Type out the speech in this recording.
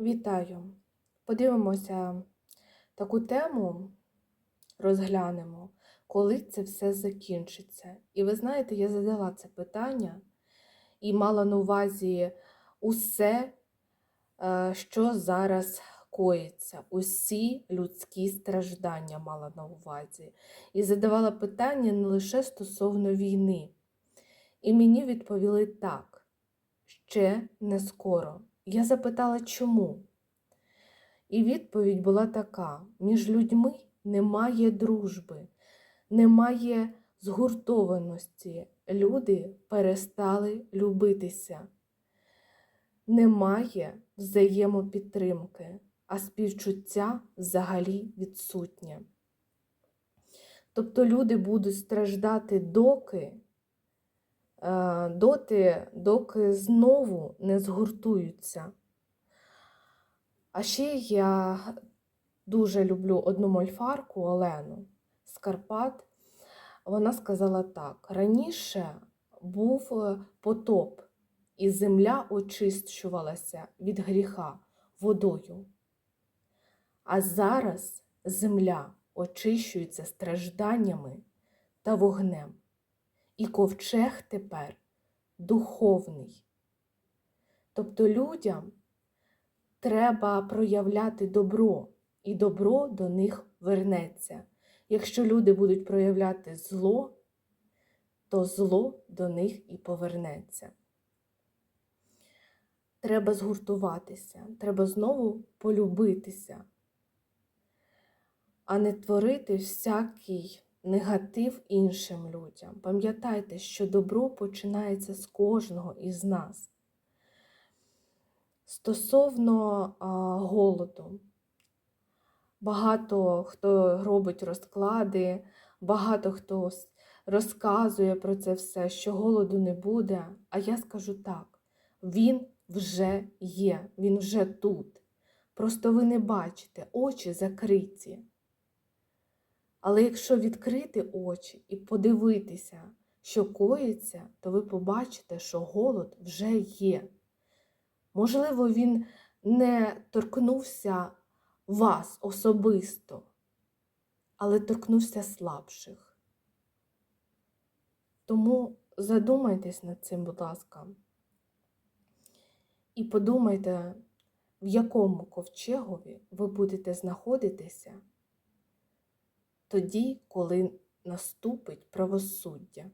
Вітаю! Подивимося таку тему, розглянемо, коли це все закінчиться. І ви знаєте, я задала це питання і мала на увазі усе, е, що зараз коїться, усі людські страждання мала на увазі. І задавала питання не лише стосовно війни. І мені відповіли так, ще не скоро. Я запитала, чому? І відповідь була така: між людьми немає дружби, немає згуртованості. Люди перестали любитися, немає взаємопідтримки, а співчуття взагалі відсутнє. Тобто люди будуть страждати доки доти, доки знову не згуртуються. А ще я дуже люблю одну мольфарку Олену з Карпат. Вона сказала так: раніше був е, потоп, і земля очищувалася від гріха водою. А зараз земля очищується стражданнями та вогнем. І ковчег тепер духовний. Тобто людям треба проявляти добро, і добро до них вернеться. Якщо люди будуть проявляти зло, то зло до них і повернеться. Треба згуртуватися, треба знову полюбитися, а не творити всякий негатив іншим людям. Пам'ятайте, що добро починається з кожного із нас. Стосовно а, голоду, багато хто робить розклади, багато хто розказує про це все, що голоду не буде. А я скажу так: він вже є, він вже тут. Просто ви не бачите, очі закриті. Але якщо відкрити очі і подивитися, що коїться, то ви побачите, що голод вже є. Можливо, він не торкнувся вас особисто, але торкнувся слабших. Тому задумайтесь над цим, будь ласка, і подумайте, в якому ковчегові ви будете знаходитися тоді, коли наступить правосуддя.